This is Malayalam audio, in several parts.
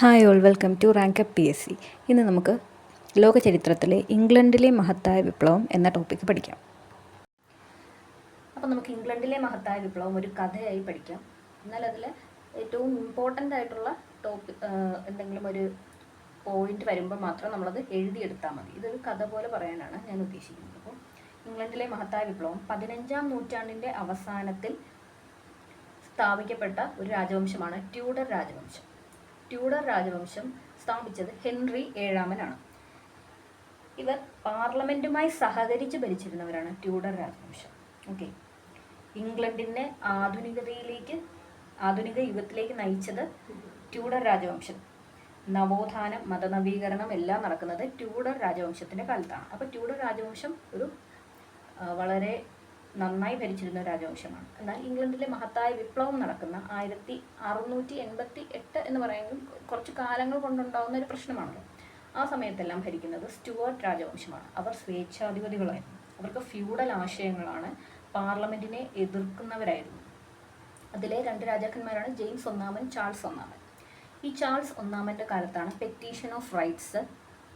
Hi all welcome to rank up P S C ഇന്ന് നമുക്ക് ലോക ചരിത്രത്തിലെ ഇംഗ്ലണ്ടിലെ മഹത്തായ വിപ്ലവം എന്ന ടോപ്പിക്ക് പഠിക്കാം. അപ്പോൾ നമുക്ക് ഇംഗ്ലണ്ടിലെ മഹത്തായ വിപ്ലവം ഒരു കഥയായി പഠിക്കാം. എന്നാൽ അതിൽ ഏറ്റവും ഇമ്പോർട്ടന്റ് ആയിട്ടുള്ള ടോപ്പിക് എന്തെങ്കിലും ഒരു പോയിന്റ് വരുമ്പോൾ മാത്രം നമ്മളത് എഴുതിയെടുത്താൽ മതി. ഇതൊരു കഥ പോലെ പറയാനാണ് ഞാൻ ഉദ്ദേശിക്കുന്നത്. അപ്പോൾ ഇംഗ്ലണ്ടിലെ മഹത്തായ വിപ്ലവം പതിനഞ്ചാം നൂറ്റാണ്ടിന്റെ അവസാനത്തിൽ സ്ഥാപിക്കപ്പെട്ട ഒരു രാജവംശമാണ് ട്യൂഡർ രാജവംശം. ട്യൂഡർ രാജവംശം സ്ഥാപിച്ചത് ഹെൻറി ഏഴാമനാണ്. ഇവർ പാർലമെന്റുമായി സഹകരിച്ച് ഭരിച്ചിരുന്നവരാണ് ട്യൂഡർ രാജവംശം. ഓക്കെ ഇംഗ്ലണ്ടിനെ ആധുനികതയിലേക്ക് ആധുനിക യുഗത്തിലേക്ക് നയിച്ചത് ട്യൂഡർ രാജവംശം. നവോത്ഥാനം മതനവീകരണം എല്ലാം നടക്കുന്നത് ട്യൂഡർ രാജവംശത്തിന്റെ കാലത്താണ്. അപ്പോൾ ട്യൂഡർ രാജവംശം ഒരു വളരെ നന്നായി ഭരിച്ചിരുന്ന രാജവംശമാണ്. എന്നാൽ ഇംഗ്ലണ്ടിലെ മഹത്തായ വിപ്ലവം നടക്കുന്ന ആയിരത്തി അറുന്നൂറ്റി എൺപത്തി എട്ട് എന്ന് പറയുന്നത് കുറച്ച് കാലങ്ങൾ കൊണ്ടുണ്ടാകുന്ന ഒരു പ്രശ്നമാണല്ലോ. ആ സമയത്തെല്ലാം ഭരിക്കുന്നത് സ്റ്റുവർട്ട് രാജവംശമാണ്. അവർ സ്വേച്ഛാധിപതികളായിരുന്നു. അവർക്ക് ഫ്യൂഡൽ ആശയങ്ങളാണ് പാർലമെന്റിനെ എതിർക്കുന്നവരായിരുന്നു. അതിലെ രണ്ട് രാജാക്കന്മാരാണ് ജെയിംസ് ഒന്നാമൻ ചാൾസ് ഒന്നാമൻ. ഈ ചാൾസ് ഒന്നാമന്റെ കാലത്താണ് പെറ്റീഷൻ ഓഫ് റൈറ്റ്സ്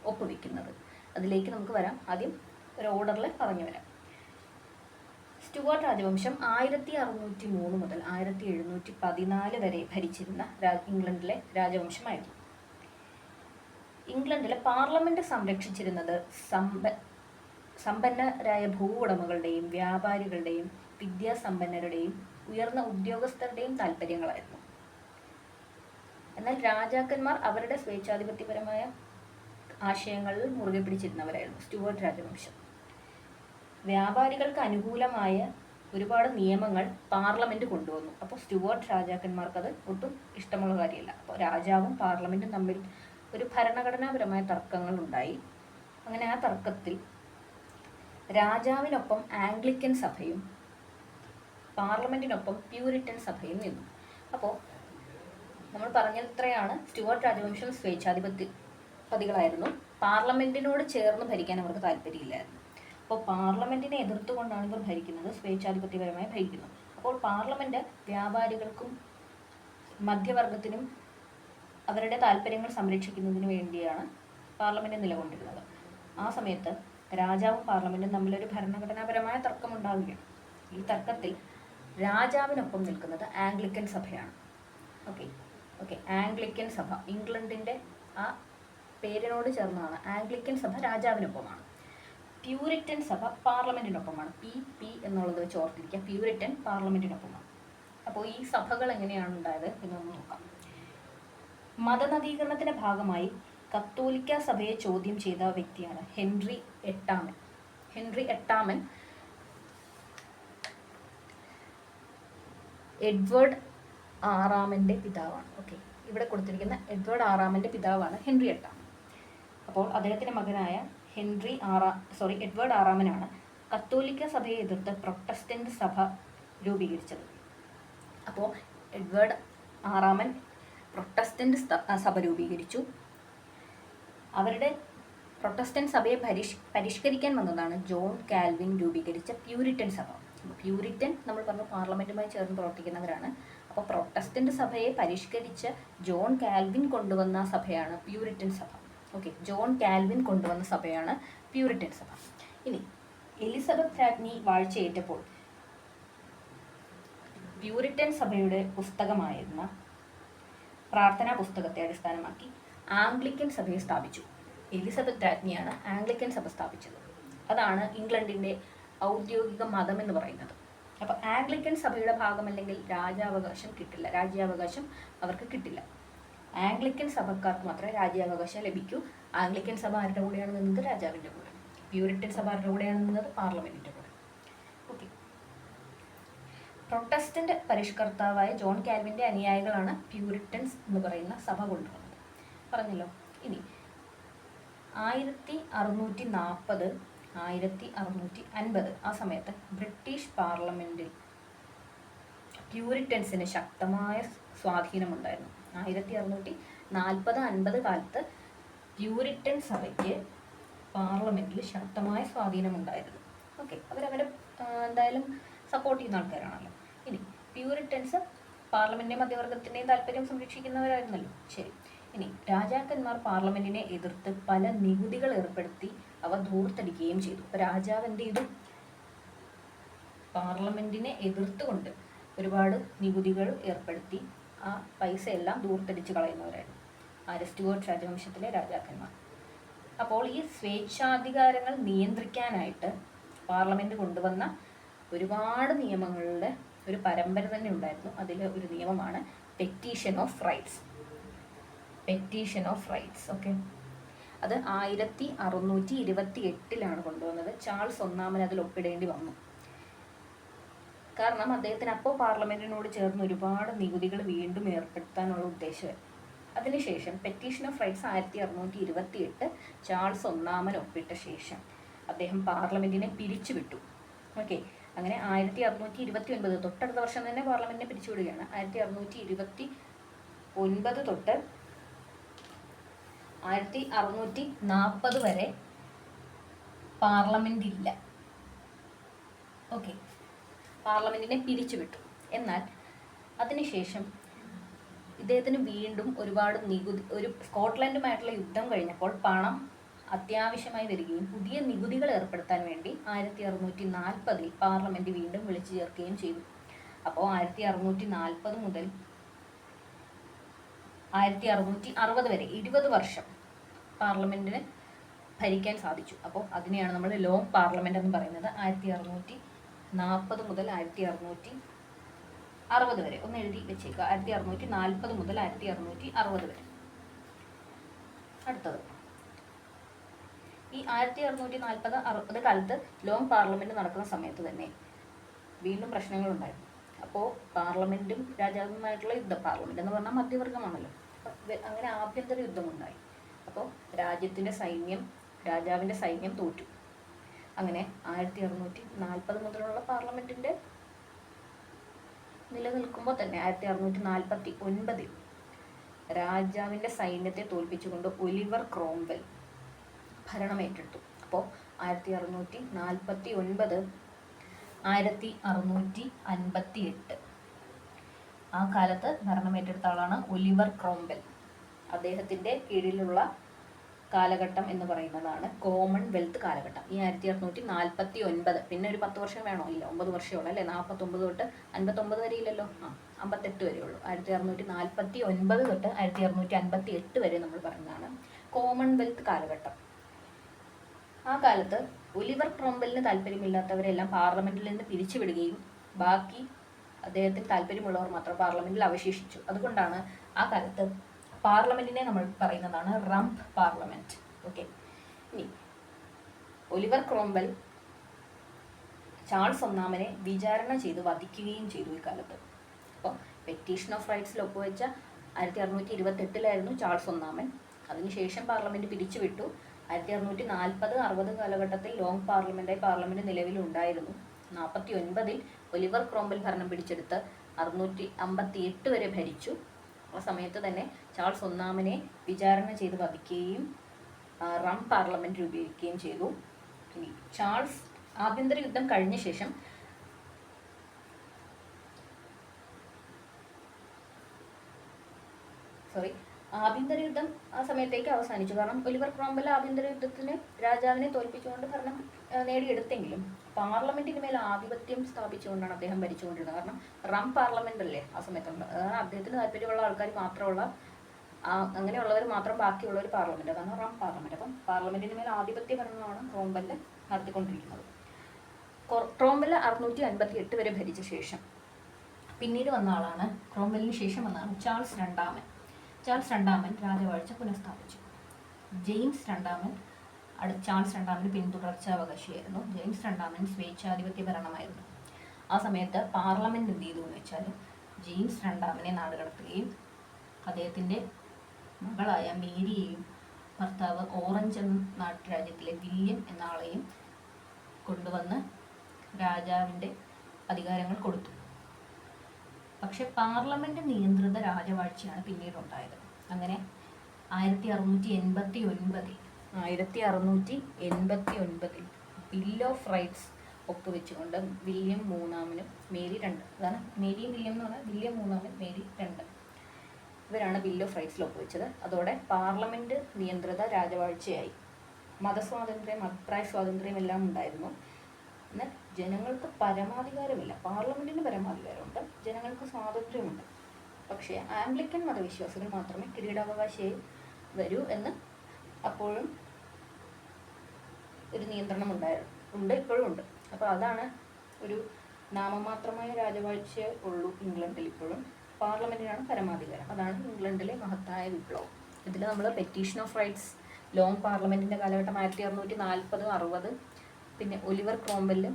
ഒപ്പുവെക്കുന്നത്. അതിലേക്ക് നമുക്ക് വരാം. ആദ്യം ഒരു ഓർഡറിൽ പറഞ്ഞു വരാം സ്റ്റുവർട്ട് രാജവംശം ആയിരത്തി അറുന്നൂറ്റി മൂന്ന് മുതൽ ആയിരത്തി എഴുന്നൂറ്റി പതിനാല് വരെ ഭരിച്ചിരുന്ന ഇംഗ്ലണ്ടിലെ രാജവംശമായിരുന്നു. ഇംഗ്ലണ്ടിലെ പാർലമെന്റ് സംരക്ഷിച്ചിരുന്നത് സമ്പ സമ്പന്നരായ ഭൂ ഉടമകളുടെയും വ്യാപാരികളുടെയും വിദ്യാസമ്പന്നരുടെയും ഉയർന്ന ഉദ്യോഗസ്ഥരുടെയും താല്പര്യങ്ങളായിരുന്നു. എന്നാൽ രാജാക്കന്മാർ അവരുടെ സ്വേച്ഛാധിപത്യപരമായ ആശയങ്ങളിൽ മുറുകെ പിടിച്ചിരുന്നവരായിരുന്നു സ്റ്റുവർട്ട് രാജവംശം. വ്യാപാരികൾക്ക് അനുകൂലമായ ഒരുപാട് നിയമങ്ങൾ പാർലമെന്റ് കൊണ്ടുവന്നു. അപ്പോൾ സ്റ്റുവർട്ട് രാജാക്കന്മാർക്ക് അത് ഒട്ടും ഇഷ്ടമുള്ള കാര്യമല്ല. അപ്പോൾ രാജാവും പാർലമെന്റും തമ്മിൽ ഒരു ഭരണഘടനാപരമായ തർക്കങ്ങൾ ഉണ്ടായി. അങ്ങനെ ആ തർക്കത്തിൽ രാജാവിനൊപ്പം ആംഗ്ലിക്കൻ സഭയും പാർലമെന്റിനൊപ്പം പ്യൂരിറ്റൻ സഭയും നിന്നു. അപ്പോൾ നമ്മൾ പറഞ്ഞത്രയാണ് സ്റ്റുവർട്ട് രാജവംശം സ്വേച്ഛാധിപത്യ പതികളായിരുന്നു. പാർലമെന്റിനോട് ചേർന്ന് ഭരിക്കാൻ അവർക്ക് താല്പര്യമില്ലായിരുന്നു. അപ്പോൾ പാർലമെന്റിനെ എതിർത്തുകൊണ്ടാണ് ഇവർ ഭരിക്കുന്നത് സ്വേച്ഛാധിപത്യപരമായി ഭരിക്കുന്നത്. അപ്പോൾ പാർലമെന്റ് വ്യാപാരികൾക്കും മധ്യവർഗത്തിനും അവരുടെ താല്പര്യങ്ങൾ സംരക്ഷിക്കുന്നതിന് വേണ്ടിയാണ് പാർലമെന്റ് നിലകൊണ്ടിരുന്നത്. ആ സമയത്ത് രാജാവും പാർലമെന്റും തമ്മിലൊരു ഭരണഘടനാപരമായ തർക്കമുണ്ടാവുകയാണ്. ഈ തർക്കത്തിൽ രാജാവിനൊപ്പം നിൽക്കുന്നത് ആംഗ്ലിക്കൻ സഭയാണ്. ഓക്കെ ഓക്കെ ആംഗ്ലിക്കൻ സഭ. ഇംഗ്ലണ്ടിന്റെ ആ പേരിനോട് ചേർന്നതാണ് ആംഗ്ലിക്കൻ സഭ രാജാവിനൊപ്പമാണ്. പ്യൂരിറ്റൻ സഭ പാർലമെന്റിനൊപ്പമാണ്. പി പി എന്നുള്ളത് വെച്ച് ഓർത്തിരിക്കുക. പ്യൂരിറ്റൻ പാർലമെന്റിനൊപ്പമാണ്. അപ്പോൾ ഈ സഭകൾ എങ്ങനെയാണ് ഉണ്ടായത് എന്നൊന്ന് നോക്കാം. മതനവീകരണത്തിന്റെ ഭാഗമായി കത്തോലിക്ക സഭയെ ചോദ്യം ചെയ്ത വ്യക്തിയാണ് ഹെൻറി എട്ടാമൻ. ഹെൻറി എട്ടാമൻ എഡ്വേർഡ് ആറാമന്റെ പിതാവാണ്. ഓക്കെ. ഇവിടെ കൊടുത്തിരിക്കുന്ന എഡ്വേർഡ് ആറാമന്റെ പിതാവാണ് ഹെൻറി എട്ടാമൻ. അപ്പോൾ അദ്ദേഹത്തിന്റെ മകനായ ഹെൻറി ആറാ സോറി എഡ്വേർഡ് ആറാമനാണ് കത്തോലിക്ക സഭയെ എതിർത്ത് പ്രൊട്ടസ്റ്റന്റ് സഭ രൂപീകരിച്ചത്. അപ്പോൾ എഡ്വേർഡ് ആറാമൻ പ്രൊട്ടസ്റ്റന്റ് സഭ രൂപീകരിച്ചു. അവരുടെ പ്രൊട്ടസ്റ്റന്റ് സഭയെ പരിഷ് പരിഷ്കരിക്കാൻ വന്നതാണ് ജോൺ കാൽവിൻ രൂപീകരിച്ച പ്യൂരിറ്റൻ സഭ. പ്യൂരിറ്റൻ നമ്മൾ പറഞ്ഞു പാർലമെന്റുമായി ചേർന്ന് പ്രവർത്തിക്കുന്നവരാണ്. അപ്പോൾ പ്രൊട്ടസ്റ്റന്റ് സഭയെ പരിഷ്കരിച്ച ജോൺ കാൽവിൻ കൊണ്ടുവന്ന സഭയാണ് പ്യൂരിറ്റൻ സഭ. ഓക്കെ ജോൺ കാൽവിൻ കൊണ്ടുവന്ന സഭയാണ് പ്യൂരിറ്റൻ സഭ. ഇനി എലിസബത്ത് രാജ്ഞി വാഴ്ചയേറ്റപ്പോൾ പ്യൂരിറ്റൻ സഭയുടെ പുസ്തകമായിരുന്ന പ്രാർത്ഥനാ പുസ്തകത്തെ അടിസ്ഥാനമാക്കി ആംഗ്ലിക്കൻ സഭയെ സ്ഥാപിച്ചു. എലിസബത്ത് രാജ്ഞിയാണ് ആംഗ്ലിക്കൻ സഭ സ്ഥാപിച്ചത്. അതാണ് ഇംഗ്ലണ്ടിന്റെ ഔദ്യോഗിക മതം എന്ന് പറയുന്നത്. അപ്പോൾ ആംഗ്ലിക്കൻ സഭയുടെ ഭാഗമല്ലെങ്കിൽ രാജാവകാശം കിട്ടില്ല. രാജ്യാവകാശം അവർക്ക് കിട്ടില്ല. ആംഗ്ലിക്കൻ സഭക്കാർക്ക് മാത്രമേ രാജ്യാവകാശം ലഭിക്കൂ. ആംഗ്ലിക്കൻ സഭ ആരുടെ കൂടെയാണ് നിന്നത്? രാജാവിന്റെ കൂടെ. പ്യൂരിറ്റൻ സഭ ആരുടെ കൂടെയാണ് നിന്നത്? പാർലമെന്റിന്റെ കൂടെ. ഓക്കെ പ്രൊട്ടസ്റ്റന്റ് പരിഷ്കർത്താവായ ജോൺ കാൽവിന്റെ അനുയായികളാണ് പ്യൂരിറ്റൻസ് എന്ന് പറയുന്ന സഭ കൊണ്ടുവന്നത്. പറഞ്ഞല്ലോ. ഇനി ആയിരത്തി അറുന്നൂറ്റി നാൽപ്പത് ആയിരത്തി അറുന്നൂറ്റി അൻപത് ആ സമയത്ത് ബ്രിട്ടീഷ് പാർലമെന്റിൽ പ്യൂരിറ്റൻസിന് ശക്തമായ സ്വാധീനമുണ്ടായിരുന്നു. ആയിരത്തി അറുന്നൂറ്റി നാൽപ്പത് അൻപത് കാലത്ത് പ്യൂരിറ്റൻ സഭയ്ക്ക് പാർലമെന്റിൽ ശക്തമായ സ്വാധീനമുണ്ടായിരുന്നു. ഓക്കെ അവരവരെ എന്തായാലും സപ്പോർട്ട് ചെയ്യുന്ന ആൾക്കാരാണല്ലോ. ഇനി പ്യൂരിറ്റൻസ് പാർലമെന്റിന്റെയും മധ്യവർഗത്തിന്റെയും താല്പര്യം സംരക്ഷിക്കുന്നവരായിരുന്നല്ലോ. ശരി ഇനി രാജാക്കന്മാർ പാർലമെന്റിനെ എതിർത്ത് പല നികുതികൾ ഏർപ്പെടുത്തി അവ ധൂർത്തടിക്കുകയും ചെയ്തു. അപ്പൊ രാജാവ് എന്ത് ചെയ്തു? പാർലമെന്റിനെ എതിർത്തുകൊണ്ട് ഒരുപാട് നികുതികൾ ഏർപ്പെടുത്തി ആ പൈസ എല്ലാം ദൂർത്തടിച്ച് കളയുന്നവരായിരുന്നു ആര് സ്റ്റുവർട്ട് രാജവംശത്തിലെ രാജാക്കന്മാർ. അപ്പോൾ ഈ സ്വേച്ഛാധികാരങ്ങൾ നിയന്ത്രിക്കാനായിട്ട് പാർലമെന്റ് കൊണ്ടുവന്ന ഒരുപാട് നിയമങ്ങളുടെ ഒരു പരമ്പര തന്നെ ഉണ്ടായിരുന്നു. അതിൽ ഒരു നിയമമാണ് petition of rights petition of rights okay അത് ആയിരത്തി അറുന്നൂറ്റി ഇരുപത്തി എട്ടിലാണ് കൊണ്ടുവന്നത്. ചാൾസ് ഒന്നാമൻ അതിൽ ഒപ്പിടേണ്ടി വന്നു. കാരണം അദ്ദേഹത്തിന് അപ്പോൾ പാർലമെന്റിനോട് ചേർന്ന് ഒരുപാട് നികുതികൾ വീണ്ടും ഏർപ്പെടുത്താനുള്ള ഉദ്ദേശം. അതിനുശേഷം പെറ്റീഷൻ ഓഫ് റൈറ്റ്സ് ആയിരത്തി അറുന്നൂറ്റി ഇരുപത്തി എട്ട് ചാൾസ് ഒന്നാമൻ ഒപ്പിട്ട ശേഷം അദ്ദേഹം പാർലമെന്റിനെ പിരിച്ചുവിട്ടു. ഓക്കെ. അങ്ങനെ ആയിരത്തി അറുന്നൂറ്റി ഇരുപത്തി ഒൻപത് തൊട്ടടുത്ത വർഷം തന്നെ പാർലമെന്റിനെ പിരിച്ചുവിടുകയാണ്. ആയിരത്തി അറുന്നൂറ്റി ഇരുപത്തി ഒൻപത് തൊട്ട് ആയിരത്തി അറുന്നൂറ്റി നാൽപ്പത് വരെ പാർലമെന്റ് ഇല്ല ഓക്കെ. പാർലമെന്റിനെ പിരിച്ചുവിട്ടു. എന്നാൽ അതിനുശേഷം ഇദ്ദേഹത്തിന് വീണ്ടും ഒരുപാട് നികുതി ഒരു സ്കോട്ട്ലൻഡുമായിട്ടുള്ള യുദ്ധം കഴിഞ്ഞപ്പോൾ പണം അത്യാവശ്യമായി വരികയും പുതിയ നികുതികൾ ഏർപ്പെടുത്താൻ വേണ്ടി ആയിരത്തി അറുന്നൂറ്റി നാൽപ്പതിൽ പാർലമെന്റ് വീണ്ടും വിളിച്ചു ചേർക്കുകയും ചെയ്തു. അപ്പോൾ ആയിരത്തി അറുന്നൂറ്റി നാൽപ്പത് മുതൽ ആയിരത്തി അറുന്നൂറ്റി അറുപത് വരെ ഇരുപത് വർഷം പാർലമെന്റിന് ഭരിക്കാൻ സാധിച്ചു. അപ്പോൾ അതിനെയാണ് നമ്മൾ ലോങ് പാർലമെന്റ് എന്ന് പറയുന്നത്. ആയിരത്തി അറുന്നൂറ്റി നാൽപ്പത് മുതൽ ആയിരത്തി അറുന്നൂറ്റി അറുപത് വരെ. ഒന്ന് എഴുതി വെച്ചേക്കുക. ആയിരത്തി അറുന്നൂറ്റി നാൽപ്പത് മുതൽ ആയിരത്തി അറുന്നൂറ്റി അറുപത് വരെ. അടുത്തത്. ഈ ആയിരത്തി അറുന്നൂറ്റി നാൽപ്പത് അറുപത് കാലത്ത് ലോങ് പാർലമെന്റ് നടക്കുന്ന സമയത്ത് തന്നെ വീണ്ടും പ്രശ്നങ്ങളുണ്ടായിരുന്നു. അപ്പോൾ പാർലമെന്റും രാജാവുമായിട്ടുള്ള യുദ്ധം പാർലമെന്റ് എന്ന് പറഞ്ഞാൽ മധ്യവർഗമാണല്ലോ. അങ്ങനെ ആഭ്യന്തര യുദ്ധമുണ്ടായി. അപ്പോൾ രാജ്യത്തിന്റെ സൈന്യം രാജാവിന്റെ സൈന്യം തോറ്റു. അങ്ങനെ ആയിരത്തി അറുന്നൂറ്റി നാൽപ്പത് മുതലുള്ള പാർലമെന്റിന്റെ നിലനിൽക്കുമ്പോൾ തന്നെ ആയിരത്തി അറുന്നൂറ്റി നാൽപ്പത്തി ഒൻപതിൽ രാജാവിന്റെ സൈന്യത്തെ തോൽപ്പിച്ചുകൊണ്ട് ഒലിവർ ക്രോംവെൽ ഭരണമേറ്റെടുത്തു. അപ്പോൾ ആയിരത്തി അറുന്നൂറ്റി നാൽപ്പത്തി ഒൻപത് ആയിരത്തി അറുന്നൂറ്റി അൻപത്തി എട്ട് ആ കാലത്ത് ഭരണമേറ്റെടുത്ത ആളാണ് ഒലിവർ ക്രോംബെൽ അദ്ദേഹത്തിന്റെ കീഴിലുള്ള കാലഘട്ടം എന്ന് പറയുന്നതാണ് കോമൺ വെൽത്ത് കാലഘട്ടം. ഈ ആയിരത്തി അറുന്നൂറ്റി നാൽപ്പത്തി ഒൻപത് പിന്നെ ഒരു പത്ത് വർഷം വേണോ? ഇല്ല ഒമ്പത് വർഷമുള്ളൂ അല്ലേ? നാൽപ്പത്തൊമ്പത് തൊട്ട് അൻപത്തൊമ്പത് വരെ ഇല്ലല്ലോ? ആ അമ്പത്തെട്ട് വരെ ഉള്ളൂ. ആയിരത്തി അറുന്നൂറ്റി നാൽപ്പത്തി ഒൻപത് തൊട്ട് ആയിരത്തി അറുന്നൂറ്റി അൻപത്തി എട്ട് വരെ നമ്മൾ പറയുന്നതാണ് കോമൺവെൽത്ത് കാലഘട്ടം. ആ കാലത്ത് ഒലിവർ ക്രോംബെലിന് താല്പര്യമില്ലാത്തവരെല്ലാം പാർലമെന്റിൽ നിന്ന് പിരിച്ചുവിടുകയും ബാക്കി അദ്ദേഹത്തിന് താല്പര്യമുള്ളവർ മാത്രം പാർലമെന്റിൽ അവശേഷിച്ചു. അതുകൊണ്ടാണ് ആ കാലത്ത് പാർലമെന്റിനെ നമ്മൾ പറയുന്നതാണ് റംപ് പാർലമെന്റ്. ഓക്കെ ഇനി ഒലിവർ ക്രോംബൽ ചാൾസ് ഒന്നാമനെ വിചാരണ ചെയ്ത് വധിക്കുകയും ചെയ്തു ഈ കാലത്ത്. അപ്പോൾ പെറ്റീഷൻ ഓഫ് റൈറ്റ്സിൽ ഒപ്പുവെച്ച ആയിരത്തി അറുന്നൂറ്റി ഇരുപത്തെട്ടിലായിരുന്നു ചാൾസ് ഒന്നാമൻ. അതിനുശേഷം പാർലമെന്റ് പിരിച്ചുവിട്ടു. ആയിരത്തി അറുന്നൂറ്റി നാൽപ്പത് അറുപത് കാലഘട്ടത്തിൽ ലോങ് പാർലമെന്റായി പാർലമെന്റ് നിലവിലുണ്ടായിരുന്നു നാൽപ്പത്തി ഒൻപതിൽ ഒലിവർ ക്രോംബൽ ഭരണം പിടിച്ചെടുത്ത് അറുന്നൂറ്റി അമ്പത്തി എട്ട് വരെ ഭരിച്ചു. ആ സമയത്ത് തന്നെ ചാൾസ് ഒന്നാമനെ വിചാരണ ചെയ്ത് വധിക്കുകയും റം പാർലമെന്റ് രൂപീകരിക്കുകയും ചെയ്തു. ഇനി ചാൾസ് ആഭ്യന്തര യുദ്ധം കഴിഞ്ഞ ശേഷം സോറി ആഭ്യന്തര യുദ്ധം ആ സമയത്തേക്ക് അവസാനിച്ചു. കാരണം ഒലിവർ ക്രോംബൽ ആഭ്യന്തര യുദ്ധത്തിന് രാജാവിനെ തോൽപ്പിച്ചുകൊണ്ട് ഭരണം നേടിയെടുത്തെങ്കിലും പാർലമെന്റിന് മേൽ ആധിപത്യം സ്ഥാപിച്ചുകൊണ്ടാണ് അദ്ദേഹം ഭരിച്ചുകൊണ്ടിരുന്നത്. കാരണം റം പാർലമെന്റ് അല്ലേ ആ സമയത്ത് അതാണ് അദ്ദേഹത്തിന് താല്പര്യമുള്ള ആൾക്കാർ മാത്രമുള്ള അങ്ങനെയുള്ളവർ മാത്രം ബാക്കിയുള്ള ഒരു പാർലമെന്റ്. അതാണ് റം പാർലമെന്റ്. അപ്പം പാർലമെന്റിന് മേൽ ആധിപത്യ ഭരണമാണ് ക്രോംബെല്ല് നടത്തിക്കൊണ്ടിരിക്കുന്നത്. കൊ- ക്രോംബെല്ല് അറുന്നൂറ്റി അൻപത്തി എട്ട് വരെ ഭരിച്ച ശേഷം പിന്നീട് വന്ന ആളാണ് ക്രോംവെല്ലിന് ശേഷം വന്നതാണ് ചാൾസ് രണ്ടാമൻ. ചാൾസ് രണ്ടാമൻ രാജവാഴ്ച പുനഃസ്ഥാപിച്ചു. ജെയിംസ് രണ്ടാമൻ അടു ചാൾസ് രണ്ടാമന് പിന്തുടർച്ചാവകാശിയായിരുന്നു ജെയിംസ് രണ്ടാമൻ സ്വേച്ഛാധിപത്യ ഭരണമായിരുന്നു. ആ സമയത്ത് പാർലമെന്റ് എന്ത് ചെയ്തു എന്ന് വെച്ചാൽ ജെയിംസ് രണ്ടാമനെ നാടുകടത്തുകയും അദ്ദേഹത്തിന്റെ മകളായ മേരിയെയും ഭർത്താവ് ഓറഞ്ച് എന്ന നാട്ടുരാജ്യത്തിലെ വില്യം എന്ന ആളെയും കൊണ്ടുവന്ന് രാജാവിന്റെ അധികാരങ്ങൾ കൊടുത്തു. പക്ഷെ പാർലമെന്റ് നിയന്ത്രിത രാജവാഴ്ചയാണ് പിന്നീട് ഉണ്ടായത് അങ്ങനെ ആയിരത്തി അറുന്നൂറ്റി എൺപത്തി ഒൻപതിൽ ആയിരത്തി അറുന്നൂറ്റി എൺപത്തി ഒൻപതിൽ ബിൽ ഓഫ് റൈറ്റ്സ് ഒപ്പുവെച്ചുകൊണ്ട് വില്യം മൂന്നാമനും മേരി രണ്ട്. അതാണ് മേരി വില്യം എന്ന് പറഞ്ഞാൽ വില്യം മൂന്നാമൻ മേരി രണ്ട്. ഇവരാണ് ബിൽ ഓഫ് റൈറ്റ്സിൽ ഒപ്പുവെച്ചത്. അതോടെ പാർലമെന്റ് നിയന്ത്രിത രാജവാഴ്ചയായി. മതസ്വാതന്ത്ര്യം അഭിപ്രായ സ്വാതന്ത്ര്യം എല്ലാം ഉണ്ടായിരുന്നു. എന്നാൽ ജനങ്ങൾക്ക് പരമാധികാരമില്ല. പാർലമെന്റിന് പരമാധികാരമുണ്ട്. ജനങ്ങൾക്ക് സ്വാതന്ത്ര്യമുണ്ട്. പക്ഷേ ആംഗ്ലിക്കൻ മതവിശ്വാസികൾ മാത്രമേ കിരീടാവകാശിയായി വരൂ എന്ന് അപ്പോഴും ഒരു നിയന്ത്രണം ഉണ്ടായിരുന്നു ഉണ്ട് ഇപ്പോഴും ഉണ്ട്. അപ്പോൾ അതാണ് ഒരു നാമമാത്രമായ രാജവാഴ്ച ഉള്ളൂ ഇംഗ്ലണ്ടിൽ ഇപ്പോഴും. പാർലമെന്റിനാണ് പരമാധികാരം. അതാണ് ഇംഗ്ലണ്ടിലെ മഹത്തായ വിപ്ലവം. ഇതിൽ നമ്മൾ പെറ്റീഷൻ ഓഫ് റൈറ്റ്സ് ലോങ് പാർലമെന്റിന്റെ കാലഘട്ടം ആയിരത്തി അറുന്നൂറ്റി നാൽപ്പത് അറുപത് പിന്നെ ഒലിവർ ക്രോംവെല്ലും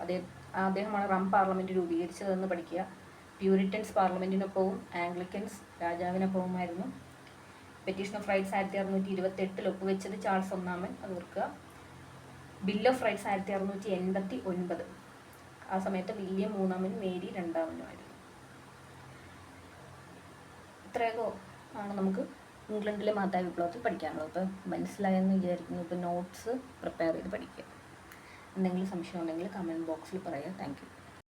അദ്ദേഹം അദ്ദേഹമാണ് റം പാർലമെന്റ് രൂപീകരിച്ചതെന്ന് പഠിക്കുക. പ്യൂരിറ്റൻസ് പാർലമെന്റിനൊപ്പവും ആംഗ്ലിക്കൻസ് രാജാവിനൊപ്പവുമായിരുന്നു. പെറ്റീഷൻ ഓഫ് റൈറ്റ്സ് ആയിരത്തി അറുന്നൂറ്റി ഇരുപത്തെട്ടിൽ ഒപ്പുവെച്ചത് ചാൾസ് ഒന്നാമൻ. അത് ഓർക്കുക. ബിൽ ഓഫ് റൈറ്റ്സ് ആയിരത്തി അറുന്നൂറ്റി എൺപത്തി ഒൻപത്. ആ സമയത്ത് വില്യം മൂന്നാമനും മേരി രണ്ടാമനുമായിരുന്നു ഇത്രയൊക്കെ ആണ് നമുക്ക് ഇംഗ്ലണ്ടിലെ മാതാ വിപ്ലവത്തിൽ പഠിക്കാനുള്ളത്. ഇപ്പോൾ മനസ്സിലായെന്ന് വിചാരിക്കുന്നു. ഇപ്പോൾ നോട്ട്സ് പ്രിപ്പയർ ചെയ്ത് പഠിക്കുക. എന്തെങ്കിലും സംശയം ഉണ്ടെങ്കിൽ കമന്റ് ബോക്സിൽ പറയുക താങ്ക്